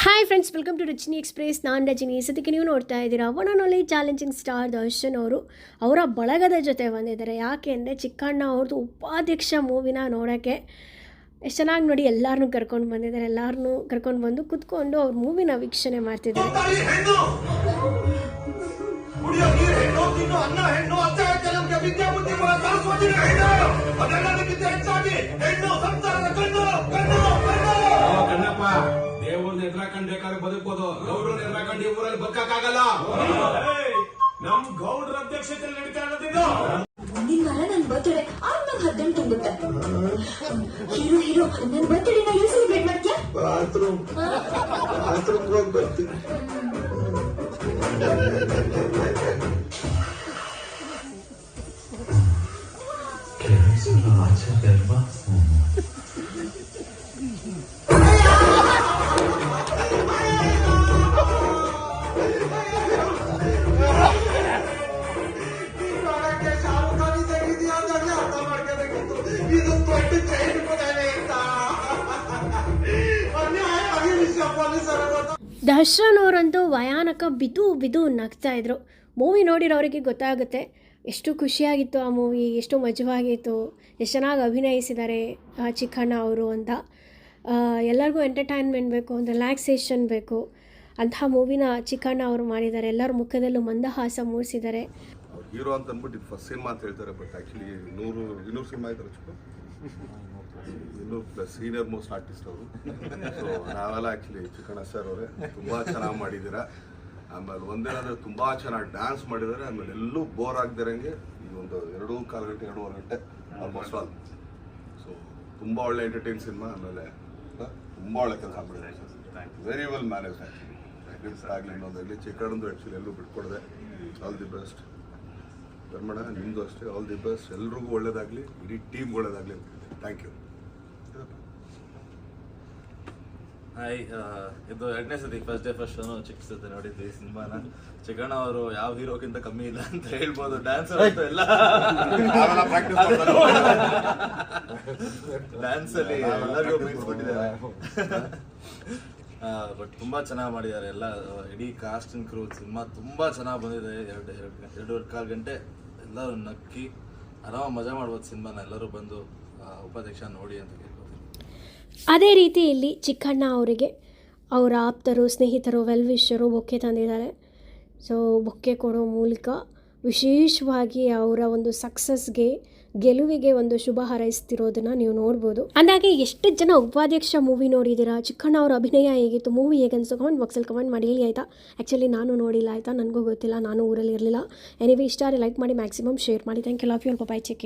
Hi friends welcome to Rajini express ನಾನು ರಜನಿ. ಸದ್ಯಕ್ಕೆ ನೀವು ನೋಡ್ತಾ ಇದ್ದೀರಾ ಒನ್ ಚಾಲೆಂಜಿಂಗ್ ಸ್ಟಾರ್ ದರ್ಶನ್ ಅವರು. ಅವರ ಬಳಗದ ಜೊತೆ ಬಂದಿದ್ದಾರೆ. ಯಾಕೆ ಅಂದರೆ ಚಿಕ್ಕಣ್ಣ ಅವ್ರದ್ದು ಉಪಾಧ್ಯಕ್ಷ ಮೂವಿನ ನೋಡೋಕ್ಕೆ ಎಷ್ಟು ಚೆನ್ನಾಗಿ ನೋಡಿ ಎಲ್ಲರನ್ನೂ ಕರ್ಕೊಂಡು ಬಂದಿದ್ದಾರೆ. ಎಲ್ಲರನ್ನೂ ಕರ್ಕೊಂಡು ಬಂದು ಕುತ್ಕೊಂಡು ಅವ್ರ ಮೂವಿನ ವೀಕ್ಷಣೆ ಮಾಡ್ತಿದ್ದಾರೆ. ಹೆಣ್ಣು! ಎದುರಾಕಂಡ್ ಬೇಕಾದ್ರೆ ಬದುಕ್ಬೋದು. ಗೌಡ್ರನ್ನ ಎದುರಾಕಂಡು ಈ ಊರಲ್ಲಿ ಬದುಕಕ್ಕಾಗಲ್ಲ. ನಮ್ ಗೌಡ್ರ ಅಧ್ಯಕ್ಷತೆ ನಡೀತಾ ಇರೋದಿದ್ದು ಮುಂದಿನ ವಾರ ನನ್ ಬರ್ತ್ಡೇ ಆಗ ನಂಗೆ ಹದಿನೆಂಟು ತುಂಬುತ್ತೆ ಹೀರೋ ಹೀರೋ ನನ್ ಬರ್ತ್ಡೇ ನಾ ಎಲ್ಲಿ ಸೆಲೆಬ್ರೇಟ್ ಮಾಡ್ತೀಯ? ಬಾತ್ರೂಮ್ ಬಾತ್ರೂಮ್ ಹೋಗಿ ಬರ್ತೀನಿ. ದರ್ಶನ್ ಭಯಾನಕ ಬಿದು ಬಿದು ನಗ್ತಾ ಇದ್ರು. ಮೂವಿ ನೋಡಿರೋರಿಗೆ ಗೊತ್ತಾಗುತ್ತೆ, ಎಷ್ಟು ಖುಷಿಯಾಗಿತ್ತು ಆ ಮೂವಿ, ಎಷ್ಟು ಮಜವಾಗಿತ್ತು, ಎಷ್ಟು ಚೆನ್ನಾಗಿ ಅಭಿನಯಿಸಿದ್ದಾರೆ ಆ ಚಿಕ್ಕಣ್ಣ ಅವರು ಅಂತ. ಎಲ್ಲರಿಗೂ ಎಂಟರ್ಟೈನ್ಮೆಂಟ್ ಬೇಕು ರಿಲ್ಯಾಕ್ಸೇಷನ್ ಬೇಕು. ಅಂತಹ ಮೂವಿನ ಚಿಕ್ಕಣ್ಣ ಅವರು ಮಾಡಿದ್ದಾರೆ. ಎಲ್ಲರ ಮುಖದಲ್ಲೂ ಮಂದಹಾಸ ಮೂಡಿಸಿದ್ದಾರೆ. ಹೀರೋ ಅಂತ ಅಂದ್ಬಿಟ್ಟು ಇದು ಫಸ್ಟ್ ಸಿನಿಮಾ ಅಂತ ಹೇಳ್ತಾರೆ ಬಟ್ ಆ್ಯಕ್ಚುಲಿ ನೂರು ಇನ್ನೂರು ಸಿನಿಮಾ ಆಯ್ತಾರೆ ಚಿಕ್ಕ? ಇನ್ನೂರು ಪ್ಲಸ್ ಸೀನಿಯರ್ ಮೋಸ್ಟ್ ಆರ್ಟಿಸ್ಟ್ ಅವರು. ಸೊ ನಾವೆಲ್ಲ ಆ್ಯಕ್ಚುಲಿ ಚಿಕ್ಕಣ್ಣ ಸರ್ ಅವರೇ, ತುಂಬ ಚೆನ್ನಾಗಿ ಮಾಡಿದ್ದೀರಾ. ಆಮೇಲೆ ಒಂದೇನಾದ್ರೆ ತುಂಬ ಚೆನ್ನಾಗಿ ಡ್ಯಾನ್ಸ್ ಮಾಡಿದ್ದಾರೆ, ಆಮೇಲೆ ಎಲ್ಲೂ ಬೋರ್ ಆಗದಿರಂಗೆ ಈ ಒಂದು ಎರಡು ಕಾಲು ಗಂಟೆ, ಎರಡೂವರೆ ಗಂಟೆ ಆಲ್ಮೋಸ್ಟ್ ಆಲ್ ಸೊ ತುಂಬ ಒಳ್ಳೆ ಎಂಟರ್ಟೈನ್ ಸಿನಿಮಾ ಆಮೇಲೆ ತುಂಬ ಒಳ್ಳೆ ಕೆಲಸ ಮಾಡಿದ್ದಾರೆ ವೆರಿ ವೆಲ್ ಮ್ಯಾನೇಜ್ ಆ್ಯಕ್ಚುಲಿ ಆಗಲಿ ಇನ್ನೊಂದಾಗಲಿ ಚಿಕ್ಕಣ್ಣಂದು ಆ್ಯಕ್ಚುಲಿ ಎಲ್ಲೂ ಬಿಟ್ಕೊಡದೆ ಆಲ್ ದಿ ಬೆಸ್ಟ್ ಧರ್ಮಣ್ಣ ನಿಮ್ಮದು ಅಷ್ಟೇ. ಆಲ್ ದಿ ಬೆಸ್ಟ್ ಎಲ್ರಿಗೂ ಒಳ್ಳೇದಾಗಲಿ. ಇಡೀ ಟೀಮ್ ಒಳ್ಳೇದಾಗಲಿ ಥ್ಯಾಂಕ್ ಯು ಹಾಯ್ ಇದು ಎರಡನೇ ಸತಿ ಫಸ್ಟ್ ಡೇ ಫಸ್ಟ್ ಶೋನು ಚಿಕ್ಕ ಸತಿ ನೋಡಿದ್ವಿ ಸಿನಿಮಾನ. ಚಿಕ್ಕಣ್ಣ ಅವರು ಯಾವ ಹೀರೋಕ್ಕಿಂತ ಕಮ್ಮಿ ಇಲ್ಲ ಅಂತ ಹೇಳ್ಬೋದು. ಡ್ಯಾನ್ಸರ್ ಅಂತ ಎಲ್ಲ ಡ್ಯಾನ್ಸಲ್ಲಿ ಎಲ್ಲರಿಗೂ ಮೀರಿಸ್ಬಿಟ್ಟಿದ್ದಾರೆ ಬಟ್ ತುಂಬಾ ಚೆನ್ನಾಗಿ ಮಾಡಿದ್ದಾರೆ ಎಲ್ಲ ಇಡೀ ಅಂಡ್ ಕ್ರೂ ಸಿನಿಮಾ ತುಂಬಾ ಚೆನ್ನಾಗಿ ಬಂದಿದೆ. ಎರಡು ಎರಡು, ಎರಡೂವರೆ ಕಾಲು ಗಂಟೆ ಎಲ್ಲರೂ ನಕ್ಕಿ ಆರಾಮ ಮಜಾ ಮಾಡ್ಬೋದು ಸಿನಿಮಾನ, ಎಲ್ಲರೂ ಬಂದು ಉಪಾಧ್ಯಕ್ಷ ನೋಡಿ ಅಂತ ಅದೇ ರೀತಿ ಇಲ್ಲಿ ಚಿಕ್ಕಣ್ಣ ಅವರಿಗೆ, ಅವರ ಆಪ್ತರು, ಸ್ನೇಹಿತರು ವೆಲ್ ವೆಲ್ವಿಷರು ಬೊಕ್ಕೆ ತಂದಿದ್ದಾರೆ. ಸೊ ಬೊಕ್ಕೆ ಕೊಡೋ ಮೂಲಕ ವಿಶೇಷವಾಗಿ ಅವರ ಒಂದು ಸಕ್ಸಸ್ಗೆ ಗೆಲುವಿಗೆ ಒಂದು ಶುಭ ಹಾರೈಸ್ತಿರೋದನ್ನ ನೀವು ನೋಡ್ಬೋದು. ಅಂದಾಗೆ ಎಷ್ಟು ಜನ ಉಪಾಧ್ಯಕ್ಷ ಮೂವಿ ನೋಡಿದ್ದೀರಾ? ಚಿಕ್ಕಣ್ಣ ಅವರ ಅಭಿನಯ ಹೇಗಿತ್ತು? ಮೂವಿ ಹೇಗೆ ಅನ್ಸೋ ಕಮೆಂಟ್ ಬಾಕ್ಸಲ್ಲಿ ಕಮೆಂಟ್ ಮಾಡಿ. ಹೇಳಿ ಆಯ್ತಾ? ಆ್ಯಕ್ಚುಲಿ ನಾನು ನೋಡಿಲ್ಲ, ಆಯಿತಾ? ನನಗೂ ಗೊತ್ತಿಲ್ಲ, ನಾನು ಊರಲ್ಲಿ ಇರಲಿಲ್ಲ. ಎನಿವೆ ಇಷ್ಟ ಲೈಕ್ ಮಾಡಿ ಮ್ಯಾಕ್ಸಿಮಮ್ ಶೇರ್ ಮಾಡಿ. Thank you love you bye check